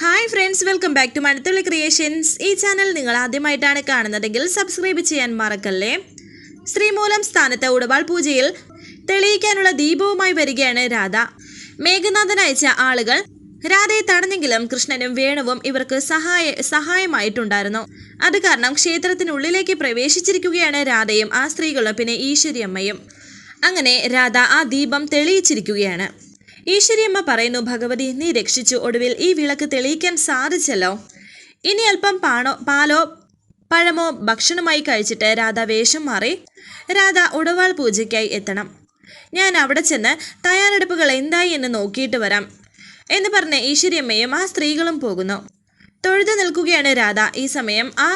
Hi friends welcome back to Mazhathulli creations ഈ channel നിങ്ങൾ ആദ്യമായിട്ടാണ് കാണുന്നതെങ്കിൽ സബ്സ്ക്രൈബ് ചെയ്യാൻ മറക്കല്ലേ? ശ്രീമൂലം സ്ഥാനത്തെ ഉടവാൾ പൂജയിൽ തെളിയിക്കാനുള്ള ദീപവുമായി വരികയാണ് രാധ. മേഘനാഥൻ അയച്ച ആളുകൾ രാധയെ തടഞ്ഞെങ്കിലും കൃഷ്ണനും വേണുവും ഇവർക്ക് സഹായ സഹായമായിട്ടുണ്ടായിരുന്നു. അത് കാരണം ക്ഷേത്രത്തിനുള്ളിലേക്ക് പ്രവേശിച്ചിരിക്കുകയാണ് രാധയും ആ സ്ത്രീകളും പിന്നെ ഈശ്വരിയമ്മയും. അങ്ങനെ രാധ ആ ദീപം തെളിയിച്ചിരിക്കുകയാണ്. ഈശ്വരിയമ്മ പറയുന്നു ഭഗവതി നീ രക്ഷിച്ചു. ഒടുവിൽ ഈ വിളക്ക് തെളിയിക്കാൻ സാധിച്ചല്ലോ. ഇനി അല്പം പാണോ പാലോ പഴമോ ഭക്ഷണമായി കഴിച്ചിട്ട് രാധ വേഷം മാറി രാധ ഉടവാൾ പൂജയ്ക്കായി എത്തണം. ഞാൻ അവിടെ ചെന്ന് തയ്യാറെടുപ്പുകൾ എന്തായി എന്ന് നോക്കിയിട്ട് വരാം എന്ന് പറഞ്ഞ് ഈശ്വരിയമ്മയും ആ സ്ത്രീകളും പോകുന്നു. തൊഴുതു നിൽക്കുകയാണ് രാധ. ഈ സമയം ആ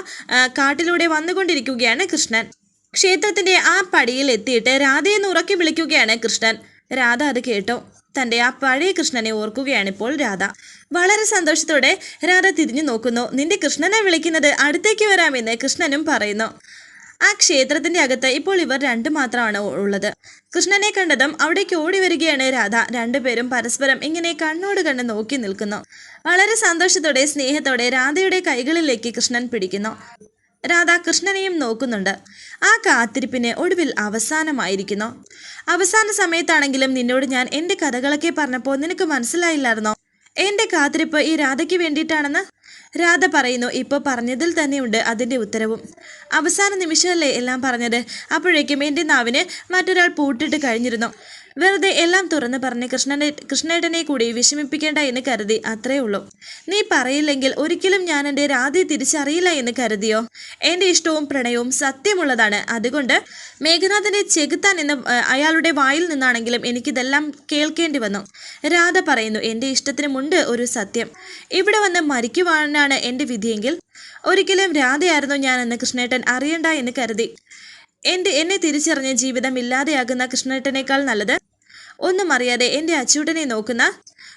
കാട്ടിലൂടെ വന്നുകൊണ്ടിരിക്കുകയാണ് കൃഷ്ണൻ. ക്ഷേത്രത്തിന്റെ ആ പടിയിൽ എത്തിയിട്ട് രാധയെന്ന് ഉറക്കി വിളിക്കുകയാണ് കൃഷ്ണൻ. രാധ അത് കേട്ടോ. തന്റെ ആ പഴയ കൃഷ്ണനെ ഓർക്കുകയാണ് ഇപ്പോൾ രാധ. വളരെ സന്തോഷത്തോടെ രാധ തിരിഞ്ഞു നോക്കുന്നു. നിന്റെ കൃഷ്ണനെ വിളിക്കുന്നത് അടുത്തേക്ക് വരാമെന്ന് കൃഷ്ണനും പറയുന്നു. ആ ക്ഷേത്രത്തിന്റെ അകത്ത് ഇപ്പോൾ ഇവർ രണ്ടു മാത്രമാണ് ഉള്ളത്. കൃഷ്ണനെ കണ്ടതും അവിടേക്ക് ഓടി വരികയാണ് രാധ. രണ്ടുപേരും പരസ്പരം ഇങ്ങനെ കണ്ണോട് കണ്ട് നോക്കി നിൽക്കുന്നു. വളരെ സന്തോഷത്തോടെ സ്നേഹത്തോടെ രാധയുടെ കൈകളിലേക്ക് കൃഷ്ണൻ പിടിക്കുന്നു. രാധ കൃഷ്ണനെയും നോക്കുന്നുണ്ട്. ആ കാത്തിരിപ്പിന് ഒടുവിൽ അവസാനമായിരിക്കുന്നു. അവസാന സമയത്താണെങ്കിലും നിന്നോട് ഞാൻ എന്റെ കഥകളൊക്കെ പറഞ്ഞപ്പോൾ നിനക്ക് മനസ്സിലായില്ലായിരുന്നോ? എന്റെ കാത്തിരിപ്പ് ഈ രാധയ്ക്ക് വേണ്ടിയിട്ടാണെന്ന്? രാധ പറയുന്നു ഇപ്പോൾ പറഞ്ഞതിൽ തന്നെയുണ്ട് അതിന്റെ ഉത്തരവും. അവസാന നിമിഷമല്ലേ എല്ലാം പറഞ്ഞത്? അപ്പോഴേക്കും എന്റെ നാവിന് മറ്റൊരാൾ പൂട്ടിട്ട് കഴിഞ്ഞിരുന്നു. വെറുതെ എല്ലാം തുറന്ന് പറഞ്ഞ് കൃഷ്ണനെ കൃഷ്ണേട്ടനെ കൂടി വിഷമിപ്പിക്കേണ്ട എന്ന് കരുതി അത്രേ ഉള്ളൂ. നീ പറയില്ലെങ്കിൽ ഒരിക്കലും ഞാൻ എന്റെ രാധയെ തിരിച്ചറിയില്ല എന്ന് കരുതിയോ? എന്റെ ഇഷ്ടവും പ്രണയവും സത്യമുള്ളതാണ്. അതുകൊണ്ട് മേഘനാഥനെ ചെകുത്താൻ എന്ന അയാളുടെ വായിൽ നിന്നാണെങ്കിലും എനിക്കിതെല്ലാം കേൾക്കേണ്ടി വന്നു. രാധ പറയുന്നു എന്റെ ഇഷ്ടത്തിനുമുണ്ട് ഒരു സത്യം. ഇവിടെ വന്ന് മരിക്കുവാനാണ് എന്റെ വിധിയെങ്കിൽ ഒരിക്കലും രാധയായിരുന്നു ഞാനെന്ന് കൃഷ്ണേട്ടൻ അറിയണ്ട എന്ന് കരുതി. എന്റെ എന്നെ തിരിച്ചറിഞ്ഞ ജീവിതം ഇല്ലാതെയാകുന്ന കൃഷ്ണേട്ടനേക്കാൾ നല്ലത് ഒന്നും അറിയാതെ എന്റെ അച്ചൂട്ടനെ നോക്കുന്ന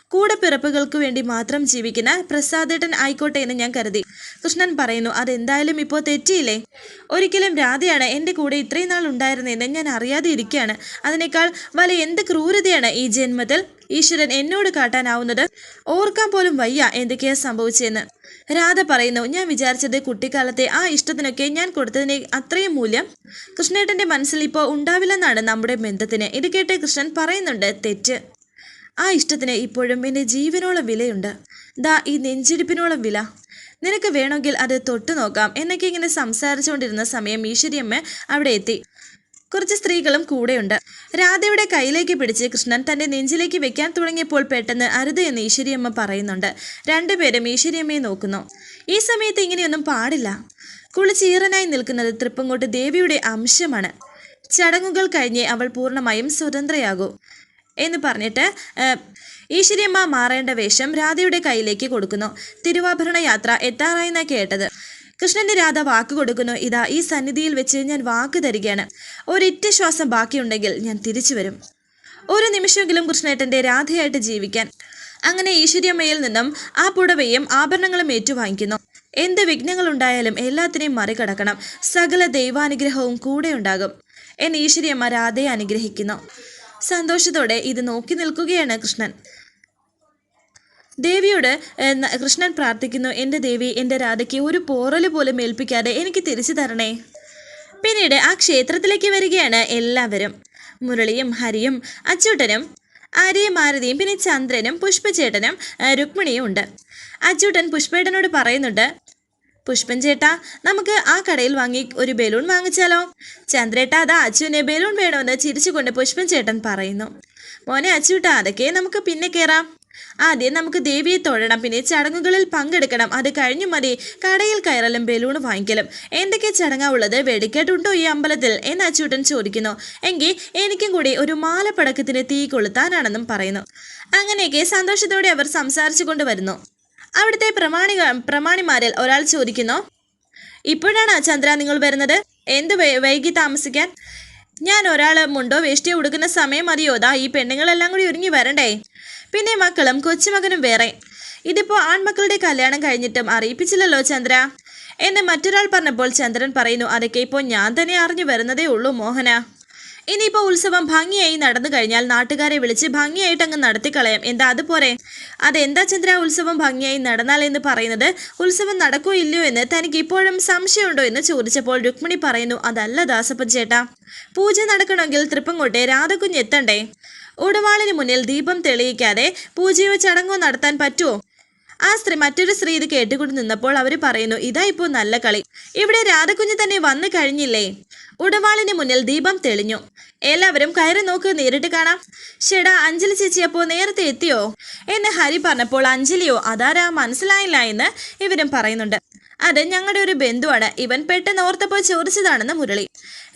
കൂടെ പിറപ്പുകൾക്ക് വേണ്ടി മാത്രം ജീവിക്കുന്ന പ്രസാദേട്ടൻ ആയിക്കോട്ടെ എന്ന് ഞാൻ കരുതി. കൃഷ്ണൻ പറയുന്നു അതെന്തായാലും ഇപ്പോൾ തെറ്റിയില്ലേ? ഒരിക്കലും രാധയാണ് എന്റെ കൂടെ ഇത്രയും നാൾ ഉണ്ടായിരുന്നതെന്ന് ഞാൻ അറിയാതെ ഇരിക്കുകയാണ്. അതിനേക്കാൾ വലിയ എന്ത് ക്രൂരതയാണ് ഈ ജന്മത്തിൽ? ഈശ്വരൻ എന്നോട് കാട്ടാനാവുന്നത് ഓർക്കാൻ പോലും വയ്യ എന്തൊക്കെയാ സംഭവിച്ചെന്ന്. രാധ പറയുന്നു ഞാൻ വിചാരിച്ചത് കുട്ടിക്കാലത്തെ ആ ഇഷ്ടത്തിനൊക്കെ ഞാൻ കൊടുത്തതിന് അത്രയും മൂല്യം കൃഷ്ണേട്ടന്റെ മനസ്സിൽ ഇപ്പോൾ ഉണ്ടാവില്ലെന്നാണ് നമ്മുടെ ബന്ധത്തിന്. ഇത് കേട്ട് കൃഷ്ണൻ പറയുന്നുണ്ട് തെറ്റ്. ആ ഇഷ്ടത്തിന് ഇപ്പോഴും എന്റെ ജീവനോളം വിലയുണ്ട്. ദാ ഈ നെഞ്ചിടിപ്പിനോളം വില. നിനക്ക് വേണമെങ്കിൽ അത് തൊട്ടു നോക്കാം എന്നൊക്കെ ഇങ്ങനെ സംസാരിച്ചുകൊണ്ടിരുന്ന സമയം ഈശ്വരിയമ്മ അവിടെ എത്തി. കുറച്ച് സ്ത്രീകളും കൂടെയുണ്ട്. രാധയുടെ കയ്യിലേക്ക് പിടിച്ച് കൃഷ്ണൻ തന്റെ നെഞ്ചിലേക്ക് വെക്കാൻ തുടങ്ങിയപ്പോൾ പെട്ടെന്ന് അരുത് എന്ന് ഈശ്വരിയമ്മ പറയുന്നുണ്ട്. രണ്ടുപേരും ഈശ്വരിയമ്മയെ നോക്കുന്നു. ഈ സമയത്ത് ഇങ്ങനെയൊന്നും പാടില്ല. കുളിച്ചീറനായി നിൽക്കുന്നത് തൃപ്പങ്കോട്ട് ദേവിയുടെ അംശമാണ്. ചടങ്ങുകൾ കഴിഞ്ഞേ അവൾ പൂർണമായും സ്വതന്ത്രയാകൂ എന്ന് പറഞ്ഞിട്ട് ഈശ്വര്യമ്മ മാറേണ്ട വേഷം രാധയുടെ കയ്യിലേക്ക് കൊടുക്കുന്നു. തിരുവാഭരണ യാത്ര എത്താറായെന്നാണ് കേട്ടത്. കൃഷ്ണന്റെ രാധ വാക്ക് കൊടുക്കുന്നു. ഇതാ ഈ സന്നിധിയിൽ വെച്ച് ഞാൻ വാക്ക് തരികയാണ്. ഒരിറ്റ ശ്വാസം ബാക്കിയുണ്ടെങ്കിൽ ഞാൻ തിരിച്ചു വരും. ഒരു നിമിഷമെങ്കിലും കൃഷ്ണേട്ടന്റെ രാധയായിട്ട് ജീവിക്കാൻ. അങ്ങനെ ഈശ്വര്യമ്മയിൽ നിന്നും ആ പുടവയും ആഭരണങ്ങളും ഏറ്റുവാങ്ങിക്കുന്നു. എന്ത് വിഘ്നങ്ങളുണ്ടായാലും എല്ലാത്തിനെയും മറികടക്കണം. സകല ദൈവാനുഗ്രഹവും കൂടെ ഉണ്ടാകും എന്ന് ഈശ്വര്യമ്മ രാധയെ അനുഗ്രഹിക്കുന്നു. സന്തോഷത്തോടെ ഇത് നോക്കി നിൽക്കുകയാണ് കൃഷ്ണൻ. ദേവിയോട് കൃഷ്ണൻ പ്രാർത്ഥിക്കുന്നു. എന്റെ ദേവി എന്റെ രാധയ്ക്ക് ഒരു പോറൽ പോലും ഏൽപ്പിക്കാതെ എനിക്ക് തിരിച്ചു തരണേ. പിന്നീട് ആ ക്ഷേത്രത്തിലേക്ക് വരികയാണ് എല്ലാവരും. മുരളിയും ഹരിയും അച്ചൂട്ടനും ആര്യയും മാരുതിയും പിന്നെ ചന്ദ്രനും പുഷ്പചേട്ടനും രുക്മിണിയും ഉണ്ട്. അച്ചൂട്ടൻ പുഷ്പേട്ടനോട് പറയുന്നുണ്ട് പുഷ്പൻ ചേട്ടാ നമുക്ക് ആ കടയിൽ വാങ്ങി ഒരു ബലൂൺ വാങ്ങിച്ചാലോ? ചന്ദ്രേട്ട അതാ അച്ചുവിനെ ബലൂൺ വേണമെന്ന് ചിരിച്ചുകൊണ്ട് പുഷ്പൻ ചേട്ടൻ പറയുന്നു. മോനെ അച്ചൂട്ട അതൊക്കെ നമുക്ക് പിന്നെ കയറാം ആദ്യം നമുക്ക് ദേവിയെ തൊഴണം പിന്നെ ചടങ്ങുകളിൽ പങ്കെടുക്കണം. അത് കഴിഞ്ഞു മതി. കടയിൽ കയറലും ബലൂൺ വാങ്ങിക്കലും. എന്തൊക്കെ ചടങ്ങാ ഉള്ളത് വെടിക്കെട്ടുണ്ടോ ഈ അമ്പലത്തിൽ? എന്ന് അച്ചൂട്ടൻ ചോദിക്കുന്നു. എങ്കിൽ എനിക്കും കൂടി ഒരു മാലപ്പടക്കത്തിന് തീ കൊളുത്താനാണെന്നും പറയുന്നു. അങ്ങനെയൊക്കെ സന്തോഷത്തോടെ അവർ സംസാരിച്ചു കൊണ്ടുവരുന്നു അവിടുത്തെ പ്രമാണി പ്രമാണിമാരിൽ ഒരാൾ ചോദിക്കുന്നു ഇപ്പോഴാണ് ചന്ദ്ര നിങ്ങൾ വരുന്നത്? എന്ത് വൈകി താമസിക്കാൻ? ഞാൻ ഒരാൾ മുണ്ടോ വേഷ്ടിയോ ഉടുക്കുന്ന സമയം മതിയോ ദാ ഈ പെണ്ണുങ്ങളെല്ലാം കൂടി ഒരുങ്ങി വരണ്ടേ? പിന്നെ മക്കളും കൊച്ചുമകനും വേറെ. ഇതിപ്പോ ആൺമക്കളുടെ കല്യാണം കഴിഞ്ഞിട്ടും അറിയിപ്പിച്ചില്ലല്ലോ ചന്ദ്ര. എന്ന് മറ്റൊരാൾ പറഞ്ഞപ്പോൾ ചന്ദ്രൻ പറയുന്നു അതൊക്കെ ഇപ്പോൾ ഞാൻ തന്നെ അറിഞ്ഞു വരുന്നതേ ഉള്ളൂ മോഹന. ഇനിയിപ്പോൾ ഉത്സവം ഭംഗിയായി നടന്നു കഴിഞ്ഞാൽ നാട്ടുകാരെ വിളിച്ച് ഭംഗിയായിട്ട് അങ്ങ് നടത്തിക്കളയാം. എന്താ അതുപോരെ അതെന്താ ചന്ദ്ര ഉത്സവം ഭംഗിയായി നടന്നാൽ എന്ന് പറയുന്നത്? ഉത്സവം നടക്കോ ഇല്ലയോ എന്ന് തനിക്ക് ഇപ്പോഴും സംശയമുണ്ടോ എന്ന് ചോദിച്ചപ്പോൾ രുക്മിണി പറയുന്നു അതല്ല ദാസപ്പൻ ചേട്ടാ. പൂജ നടക്കണമെങ്കിൽ തൃപ്പങ്ങോട്ടെ രാധകുഞ്ഞ് എത്തണ്ടേ? ഉടവാളിന് മുന്നിൽ ദീപം തെളിയിക്കാതെ പൂജയോ ചടങ്ങോ നടത്താൻ പറ്റുമോ ആ സ്ത്രീ മറ്റൊരു സ്ത്രീ ഇത് കേട്ടുകൊണ്ട് നിന്നപ്പോൾ അവർ പറയുന്നു ഇതാ ഇപ്പോൾ നല്ല കളി. ഇവിടെ രാധകുഞ്ഞ് തന്നെ വന്നു കഴിഞ്ഞില്ലേ? ഉടവാളിന് മുന്നിൽ ദീപം തെളിഞ്ഞു. എല്ലാവരും കയറി നോക്ക് നേരിട്ട് കാണാം. ഷെടാ അഞ്ജലി ചേച്ചി അപ്പോൾ നേരത്തെ എത്തിയോ? എന്ന് ഹരി പറഞ്ഞപ്പോൾ അഞ്ജലിയോ അതാരാ? മനസ്സിലായില്ല എന്ന് ഇവരും പറയുന്നുണ്ട്. അത് ഞങ്ങളുടെ ഒരു ബന്ധുവാണ്. ഇവൻ പെട്ടെന്ന് ഓർത്തപ്പോൾ ചോദിച്ചതാണെന്ന് മുരളി.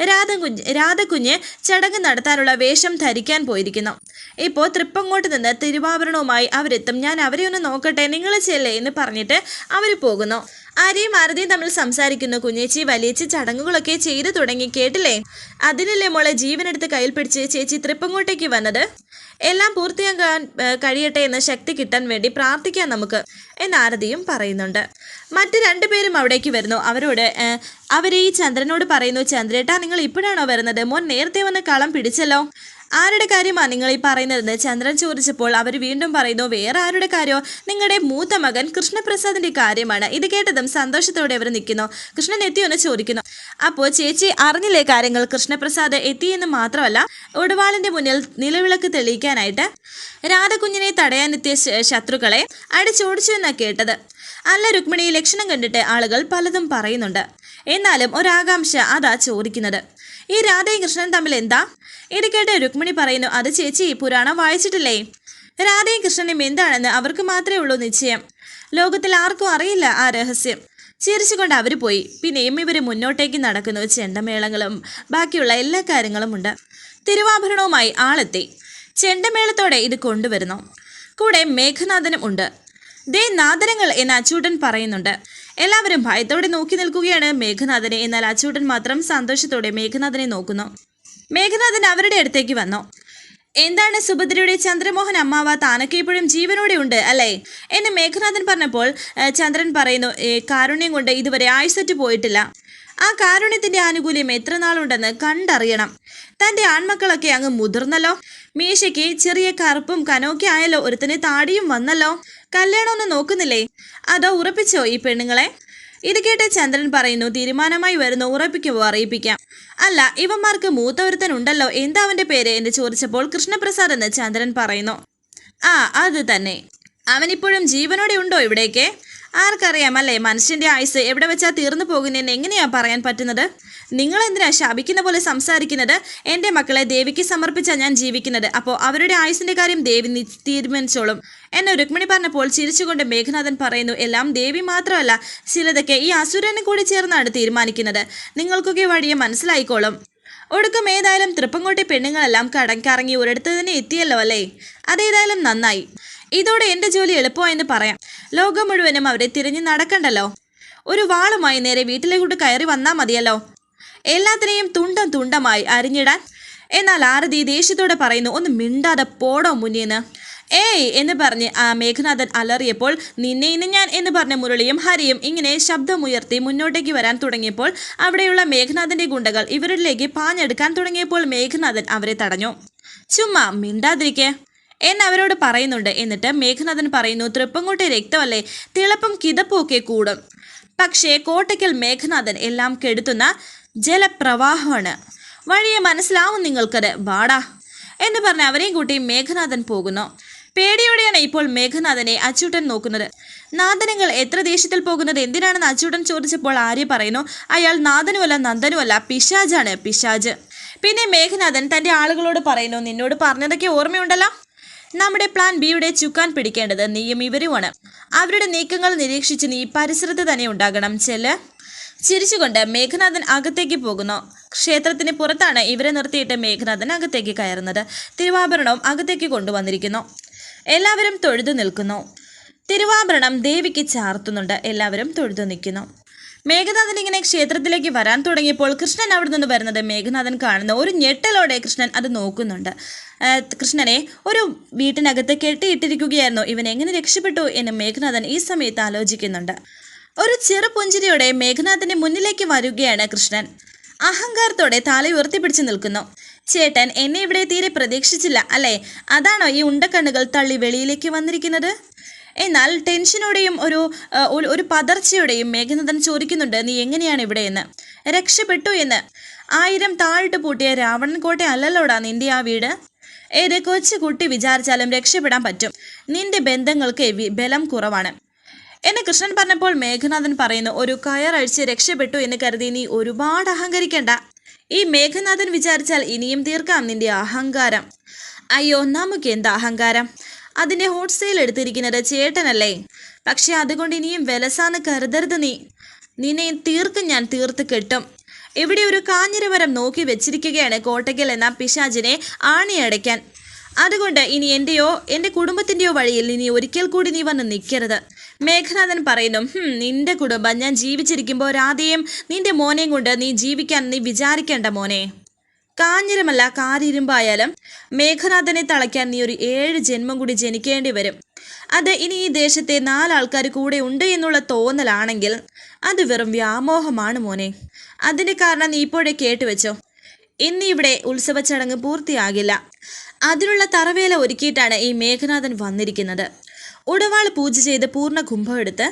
രാധകുഞ്ഞ് രാധകുഞ്ഞ് ചടങ്ങ് നടത്താനുള്ള വേഷം ധരിക്കാൻ പോയിരിക്കുന്നു. ഇപ്പോൾ തൃപ്പങ്ങോട്ട് നിന്ന് തിരുവാഭരണവുമായി അവരെത്തും. ഞാൻ അവരെ ഒന്ന് നോക്കട്ടെ നിങ്ങൾ ചെല്ലേ എന്ന് പറഞ്ഞിട്ട് അവർ പോകുന്നു. ആരെയും ആരതിയും തമ്മിൽ സംസാരിക്കുന്നു. കുഞ്ഞേച്ചി വലിയേച്ചി ചടങ്ങുകളൊക്കെ ചെയ്തു തുടങ്ങി. കേട്ടില്ലേ? അതിനല്ലേ മോളെ ജീവനെടുത്ത് കയ്യിൽ പിടിച്ച് ചേച്ചി തൃപ്പങ്ങോട്ടേക്ക് വന്നത്? എല്ലാം പൂർത്തിയാക്കാൻ കഴിയട്ടെ എന്ന് ശക്തി കിട്ടാൻ വേണ്ടി പ്രാർത്ഥിക്കാം നമുക്ക് എന്ന് ആരതിയും പറയുന്നുണ്ട്. മറ്റു രണ്ടുപേരും അവിടേക്ക് വരുന്നു. അവരോട് അവർ ഈ ചന്ദ്രനോട് പറയുന്നു ചന്ദ്രേട്ടാ നിങ്ങൾ ഇപ്പോഴാണോ വരുന്നത്? മോൻ നേരത്തെ വന്ന് കളം പിടിച്ചല്ലോ. ആരുടെ കാര്യമാണ് നിങ്ങൾ ഈ പറയുന്നതെന്ന് ചന്ദ്രൻ ചോദിച്ചപ്പോൾ അവർ വീണ്ടും പറയുന്നു വേറെ ആരുടെ കാര്യമോ നിങ്ങളുടെ മൂത്ത മകൻ കൃഷ്ണപ്രസാദിന്റെ കാര്യമാണ്. ഇത് കേട്ടതും സന്തോഷത്തോടെ അവർ നിൽക്കുന്നു. കൃഷ്ണൻ എത്തിയോ എന്ന് ചോദിക്കുന്നു. അപ്പോൾ ചേച്ചി അറിഞ്ഞില്ലേ കാര്യങ്ങൾ? കൃഷ്ണപ്രസാദ് എത്തിയെന്ന് മാത്രമല്ല ഒടുവാളിന്റെ മുന്നിൽ നിലവിളക്ക് തെളിയിക്കാനായിട്ട് രാധകുഞ്ഞിനെ തടയാനെത്തിയ ശത്രുക്കളെ അടിച്ചോടിച്ചു എന്നാണ് കേട്ടത്. അല്ല രുക്മിണി ലക്ഷണം കണ്ടിട്ട് ആളുകൾ പലതും പറയുന്നുണ്ട്. എന്നാലും ഒരാകാംക്ഷ അതാ ചോദിക്കുന്നത്. ഈ രാധയും കൃഷ്ണൻ തമ്മിൽ എന്താ? ഇത് കേട്ട് രുക്മിണി പറയുന്നു അത് ചേച്ചി പുരാണം വായിച്ചിട്ടില്ലേ? രാധയും കൃഷ്ണനും എന്താണെന്ന് അവർക്ക് മാത്രമേ ഉള്ളൂ നിശ്ചയം. ലോകത്തിൽ ആർക്കും അറിയില്ല ആ രഹസ്യം. ചിരിച്ചുകൊണ്ട് അവർ പോയി. പിന്നെയും ഇവർ മുന്നോട്ടേക്ക് നടക്കുന്നു. ചെണ്ടമേളങ്ങളും ബാക്കിയുള്ള എല്ലാ കാര്യങ്ങളും ഉണ്ട്. തിരുവാഭരണവുമായി ആളെത്തി. ചെണ്ടമേളത്തോടെ ഇത് കൊണ്ടുവരുന്നു. കൂടെ മേഘനാഥനും ഉണ്ട്. ദേ നാദനങ്ങൾ എന്ന് അച്ചൂട്ടൻ പറയുന്നുണ്ട്. എല്ലാവരും ഭയത്തോടെ നോക്കി നിൽക്കുകയാണ് മേഘനാഥനെ. എന്നാൽ അച്ചൂട്ടൻ മാത്രം സന്തോഷത്തോടെ മേഘനാഥനെ നോക്കുന്നു. മേഘനാഥൻ അവരുടെ അടുത്തേക്ക് വന്നു. എന്താണ് സുഭദ്രയുടെ ചന്ദ്രമോഹൻ അമ്മാവ? താനൊക്കെ ഇപ്പോഴും ജീവനോടെ ഉണ്ട് അല്ലേ? എന്ന് മേഘനാഥൻ പറഞ്ഞപ്പോൾ ചന്ദ്രൻ പറയുന്നു "ഏ, കാരുണ്യം കൊണ്ട് ഇതുവരെ ആയുസറ്റ് പോയിട്ടില്ല. ആ കാരുണ്യത്തിന്റെ ആനുകൂല്യം എത്ര നാളുണ്ടെന്ന് കണ്ടറിയണം. തന്റെ ആൺമക്കളൊക്കെ അങ്ങ് മുതിർന്നല്ലോ. മീശയ്ക്ക് ചെറിയ കറുപ്പും കനോക്കെ ആയല്ലോ ഒരുത്തന് താടിയും വന്നല്ലോ. കല്യാണമൊന്നും നോക്കുന്നില്ലേ? അതോ ഉറപ്പിച്ചോ ഈ പെണ്ണുങ്ങളെ? ഇത് കേട്ട് ചന്ദ്രൻ പറയുന്നു തീരുമാനമായി വരുന്നു ഉറപ്പിക്കുമോ അറിയിപ്പിക്കാം. അല്ല ഇവന്മാർക്ക് മൂത്ത ഒരുത്തൻ ഉണ്ടല്ലോ എന്താ അവന്റെ പേര് എന്ന് ചോദിച്ചപ്പോൾ കൃഷ്ണപ്രസാദ് എന്ന് ചന്ദ്രൻ പറയുന്നു. ആ അത് തന്നെ. അവനിപ്പോഴും ജീവനോടെ ഉണ്ടോ ഇവിടേക്ക്? ആർക്കറിയാം അല്ലേ? മനുഷ്യന്റെ ആയുസ് എവിടെ വെച്ചാ തീർന്നു പോകുന്നതെന്ന് എങ്ങനെയാ പറയാൻ പറ്റുന്നത്? നിങ്ങൾ എന്തിനാ ശപിക്കുന്ന പോലെ സംസാരിക്കുന്നത്? എന്റെ മക്കളെ ദേവിക്ക് സമർപ്പിച്ചാ ഞാൻ ജീവിക്കുന്നത്. അപ്പോൾ അവരുടെ ആയുസിന്റെ കാര്യം ദേവി തീരുമാനിച്ചോളും. എന്നെ രുക്മിണി പറഞ്ഞപ്പോൾ ചിരിച്ചുകൊണ്ട് മേഘനാഥൻ പറയുന്നു എല്ലാം ദേവി മാത്രമല്ല ചിലതൊക്കെ ഈ അസുരനെ കൂടി ചേർന്നാണ് തീരുമാനിക്കുന്നത്. നിങ്ങൾക്കൊക്കെ വഴിയെ മനസ്സിലായിക്കോളും. ഒടുക്കം ഏതായാലും തൃപ്പങ്കോട്ടെ പെണ്ണുങ്ങളെല്ലാം കടക്കിറങ്ങി കറങ്ങി ഒരിടത്ത് തന്നെ എത്തിയല്ലോ അല്ലേ? അതേതായാലും നന്നായി. ഇതോടെ എന്റെ ജോലി എളുപ്പമായെന്ന് പറയാം. ലോകം മുഴുവനും അവരെ തിരിഞ്ഞു നടക്കണ്ടല്ലോ? ഒരു വാളുമായി നേരെ വീട്ടിലേക്കോട്ട് കയറി വന്നാൽ മതിയല്ലോ? എല്ലാത്തിനെയും തുണ്ടം തുണ്ടമായി അരിഞ്ഞിടാൻ? എന്നാൽ ആരതി ദേഷ്യത്തോടെ പറയുന്നു ഒന്ന് മിണ്ടാതെ പോടോ മുന്നിന്ന് ഏയ് എന്ന് പറഞ്ഞ് ആ മേഘനാഥൻ അലറിയപ്പോൾ നിന്നെ ഇന്ന് ഞാൻ എന്ന് പറഞ്ഞ മുരളിയും ഹരിയും ഇങ്ങനെ ശബ്ദമുയർത്തി മുന്നോട്ടേക്ക് വരാൻ തുടങ്ങിയപ്പോൾ അവിടെയുള്ള മേഘനാഥന്റെ ഗുണ്ടകൾ ഇവരിലേക്ക് പാഞ്ഞെടുക്കാൻ തുടങ്ങിയപ്പോൾ മേഘനാഥൻ അവരെ തടഞ്ഞു. ചുമ്മാ മിണ്ടാതിരിക്കേ. എന്ന് അവരോട് പറയുന്നുണ്ട്. എന്നിട്ട് മേഘനാഥൻ പറയുന്നു തൃപ്പങ്കോട്ടെ രക്തമല്ലേ? തിളപ്പും കിതപ്പുമൊക്കെ കൂടും. പക്ഷേ കോട്ടയ്ക്കൽ മേഘനാഥൻ എല്ലാം കെടുത്തുന്ന ജലപ്രവാഹമാണ്. വഴിയെ മനസ്സിലാവും നിങ്ങൾക്കത്. വാടാ. എന്ന് പറഞ്ഞ് അവരെയും കൂട്ടി മേഘനാഥൻ പോകുന്നു. പേടിയോടെയാണ് ഇപ്പോൾ മേഘനാഥനെ അച്ചൂട്ടൻ നോക്കുന്നത്. നാദനങ്ങൾ എത്ര ദേഷ്യത്തിൽ പോകുന്നത്? എന്തിനാണെന്ന് അച്ചൂട്ടൻ ചോദിച്ചപ്പോൾ ആര്യ പറയുന്നു അയാൾ നാദനുമല്ല നന്ദനുമല്ല. പിശാജാണ് പിശാജ്. പിന്നെ മേഘനാഥൻ തന്റെ ആളുകളോട് പറയുന്നു നിന്നോട് പറഞ്ഞതൊക്കെ ഓർമ്മയുണ്ടല്ലോ? നമ്മുടെ പ്ലാൻ ബിയുടെ ചുക്കാൻ പിടിക്കേണ്ടത് നീയും ഇവരുമാണ്. അവരുടെ നീക്കങ്ങൾ നിരീക്ഷിച്ച് നീ പരിസരത്ത് തന്നെ ഉണ്ടാകണം ചെൽ. ചിരിച്ചുകൊണ്ട് മേഘനാഥൻ അകത്തേക്ക് പോകുന്നു. ക്ഷേത്രത്തിന് പുറത്താണ് ഇവരെ നിർത്തിയിട്ട് മേഘനാഥൻ അകത്തേക്ക് കയറുന്നത്. തിരുവാഭരണവും അകത്തേക്ക് കൊണ്ടുവന്നിരിക്കുന്നു. എല്ലാവരും തൊഴുതു നിൽക്കുന്നു. തിരുവാഭരണം ദേവിക്ക് ചാർത്തുന്നുണ്ട്. എല്ലാവരും തൊഴുതു നിൽക്കുന്നു. മേഘനാഥൻ ഇങ്ങനെ ക്ഷേത്രത്തിലേക്ക് വരാൻ തുടങ്ങിയപ്പോൾ കൃഷ്ണൻ അവിടെ നിന്ന് വരുന്നത് മേഘനാഥൻ കാണുന്ന ഒരു ഞെട്ടലോടെ കൃഷ്ണൻ അത് നോക്കുന്നുണ്ട്. കൃഷ്ണനെ ഒരു വീട്ടിനകത്ത് കെട്ടിയിട്ടിരിക്കുകയായിരുന്നു. ഇവൻ എങ്ങനെ രക്ഷപ്പെട്ടു എന്ന് മേഘനാഥൻ ഈ സമയത്ത് ആലോചിക്കുന്നുണ്ട്. ഒരു ചെറു പുഞ്ചിരിയോടെ മേഘനാഥന്റെ മുന്നിലേക്ക് വരികയാണ് കൃഷ്ണൻ. അഹങ്കാരത്തോടെ തല ഉയർത്തിപ്പിടിച്ചു നിൽക്കുന്നു. ചേട്ടൻ എന്നെ ഇവിടെ തീരെ പ്രതീക്ഷിച്ചില്ല അല്ലേ? അതാണോ ഈ ഉണ്ടക്കണ്ണുകൾ തള്ളി വെളിയിലേക്ക് വന്നിരിക്കുന്നത്? എന്നാൽ ടെൻഷനോടെയും ഒരു ഒരു- പതർച്ചയോടെയും മേഘനാഥൻ ചോദിക്കുന്നുണ്ട് നീ എങ്ങനെയാണ് ഇവിടെ എന്ന്? രക്ഷപ്പെട്ടു എന്ന്. ആയിരം താഴിട്ട് പൂട്ടിയ രാവണൻ കോട്ട അല്ലല്ലോടാ നിന്റെ ആ വീട്? ഏത് കൊച്ചു കുട്ടി വിചാരിച്ചാലും രക്ഷപ്പെടാൻ പറ്റും. നിന്റെ ബന്ധങ്ങൾക്ക് ബലം കുറവാണ്. എന്നെ കൃഷ്ണൻ പറഞ്ഞപ്പോൾ മേഘനാഥൻ പറയുന്നു ഒരു കയറഴിച്ച് രക്ഷപ്പെട്ടു എന്ന് കരുതി നീ ഒരുപാട് അഹങ്കരിക്കണ്ട. ഈ മേഘനാഥൻ വിചാരിച്ചാൽ ഇനിയും തീർക്കാം നിന്റെ അഹങ്കാരം. അയ്യോ നമുക്ക് എന്താ അഹങ്കാരം? അതിന്റെ ഹോട്ട് സെയിൽ എടുത്തിരിക്കുന്നത് ചേട്ടനല്ലേ? പക്ഷെ അതുകൊണ്ട് ഇനിയും വിലസാന്ന് കരുതരുത് നീ. നിന്നെ തീർക്കും ഞാൻ തീർത്ത് കെട്ടും. ഇവിടെ ഒരു കാഞ്ഞിരവരം നോക്കി വെച്ചിരിക്കുകയാണ് കോട്ടയ്ക്കൽ എന്ന പിശാചിനെ ആണിയടയ്ക്കാൻ. അതുകൊണ്ട് ഇനി എന്റെയോ എന്റെ കുടുംബത്തിന്റെയോ വഴിയിൽ ഇനി ഒരിക്കൽ കൂടി നീ വന്ന് നിൽക്കരുത് മേഘനാഥൻ പറയുന്നു നിന്റെ കുടുംബം ഞാൻ ജീവിച്ചിരിക്കുമ്പോൾ രാധയും നിന്റെ മോനെയും കൊണ്ട് നീ ജീവിക്കാൻ നീ വിചാരിക്കേണ്ട മോനെ. കാഞ്ഞിരമല്ല കാരിരുമ്പായാലും മേഘനാഥനെ തളയ്ക്കാൻ നീ ഒരു ഏഴ് ജന്മം കൂടി ജനിക്കേണ്ടി വരും. അത് ഇനി ഈ ദേശത്തെ നാലാൾക്കാർ കൂടെ ഉണ്ട് എന്നുള്ള തോന്നലാണെങ്കിൽ അത് വെറും വ്യാമോഹമാണ് മോനെ. അതിന് കാരണം നീ ഇപ്പോഴേ കേട്ടുവെച്ചോ ഇന്ന് ഇവിടെ ഉത്സവ ചടങ്ങ് പൂർത്തിയാകില്ല. അതിനുള്ള തറവേല ഒരുക്കിയിട്ടാണ് ഈ മേഘനാഥൻ വന്നിരിക്കുന്നത്. ഉടവാൾ പൂജ ചെയ്ത് പൂർണ കുംഭം എടുത്ത്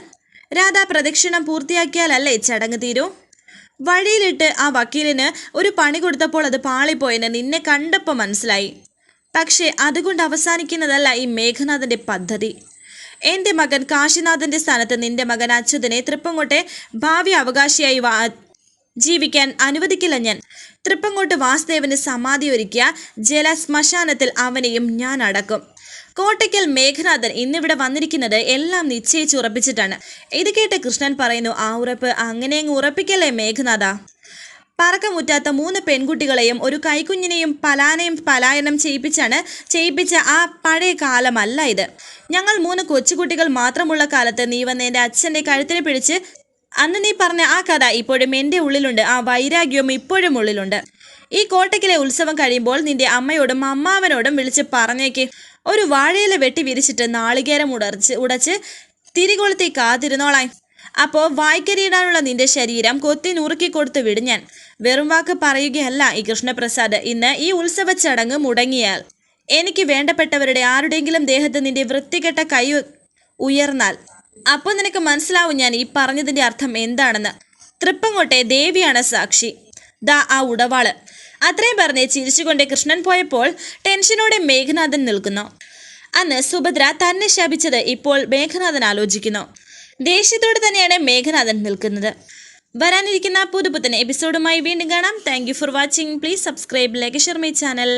രാധ പ്രദക്ഷിണം പൂർത്തിയാക്കിയാലല്ലേ ചടങ്ങ് തീരൂ? വഴിയിലിട്ട് ആ വക്കീലിന് ഒരു പണി കൊടുത്തപ്പോൾ അത് പാളിപ്പോയെന്ന് നിന്നെ കണ്ടപ്പോൾ മനസ്സിലായി. പക്ഷേ അതുകൊണ്ട് അവസാനിക്കുന്നതല്ല ഈ മേഘനാഥന്റെ പദ്ധതി. എന്റെ മകൻ കാശിനാഥന്റെ സ്ഥാനത്ത് നിന്റെ മകൻ അച്യുതനെ തൃപ്പങ്കോട്ടെ ഭാവി അവകാശിയായി വാ ജീവിക്കാൻ അനുവദിക്കില്ല ഞാൻ. തൃപ്പങ്കോട്ട് വാസുദേവന് സമാധി ഒരുക്കിയ ജലശ്മശാനത്തിൽ അവനെയും ഞാൻ അടക്കും. കോട്ടയ്ക്കൽ മേഘനാഥൻ ഇന്നിവിടെ വന്നിരിക്കുന്നത് എല്ലാം നിശ്ചയിച്ച് ഉറപ്പിച്ചിട്ടാണ്. ഇത് കേട്ട് കൃഷ്ണൻ പറയുന്നു ആ ഉറപ്പ് അങ്ങനെ അങ്ങ് ഉറപ്പിക്കല്ലേ മേഘനാഥ? പറക്കമുറ്റാത്ത മൂന്ന് പെൺകുട്ടികളെയും ഒരു കൈക്കുഞ്ഞിനെയും പലാനയും പലായനം ചെയ്യിപ്പിച്ചാണ് ചെയ്യിപ്പിച്ച ആ പഴയ കാലമല്ല ഇത്. ഞങ്ങൾ മൂന്ന് കൊച്ചുകുട്ടികൾ മാത്രമുള്ള കാലത്ത് നീ വന്ന് എന്റെ അച്ഛന്റെ കഴുത്തിനെ പിടിച്ച് അന്ന് നീ പറഞ്ഞ ആ കഥ ഇപ്പോഴും എന്റെ ഉള്ളിലുണ്ട് ആ വൈരാഗ്യവും ഇപ്പോഴും ഉള്ളിലുണ്ട്. ഈ കോട്ടയ്ക്കിലെ ഉത്സവം കഴിയുമ്പോൾ നിന്റെ അമ്മയോടും അമ്മാവനോടും വിളിച്ച് പറഞ്ഞേക്ക്. ഒരു വാഴയില വെട്ടി വിരിച്ചിട്ട് നാളികേരം ഉടച്ച് ഉടച്ച് തിരികൊളുത്തി കാത്തിരുന്നോളായി അപ്പോൾ വായ്ക്കരിയിടാനുള്ള നിന്റെ ശരീരം കൊത്തി നുറുക്കി കൊടുത്തു വിടും ഞാൻ. വെറും വാക്ക് പറയുകയല്ല ഈ കൃഷ്ണപ്രസാദ്. ഇന്ന് ഈ ഉത്സവ ചടങ്ങ് മുടങ്ങിയാൽ എനിക്ക് വേണ്ടപ്പെട്ടവരുടെ ആരുടെയെങ്കിലും ദേഹത്ത് നിന്റെ വൃത്തികെട്ട കൈ ഉയർന്നാൽ. അപ്പോൾ നിനക്ക് മനസ്സിലാവും ഞാൻ ഈ പറഞ്ഞതിന്റെ അർത്ഥം എന്താണെന്ന്. തൃപ്പങ്ങോട്ടെ ദേവിയാണ് സാക്ഷി. ദാ ആ ഉടവാൾ. അത്രയും പറഞ്ഞ് ചിരിച്ചുകൊണ്ട് കൃഷ്ണൻ പോയപ്പോൾ ടെൻഷനോടെ മേഘനാഥൻ നിൽക്കുന്നു. അന്ന് സുഭദ്ര തന്നെ ശപിച്ചത് ഇപ്പോൾ മേഘനാഥൻ ആലോചിക്കുന്നു. ദേഷ്യത്തോടെ തന്നെയാണ് മേഘനാഥൻ നിൽക്കുന്നത്. വരാനിരിക്കുന്ന പുതുപുത്തൻ എപ്പിസോഡുമായി വീണ്ടും കാണാം. Thank for watching please subscribe like share my channel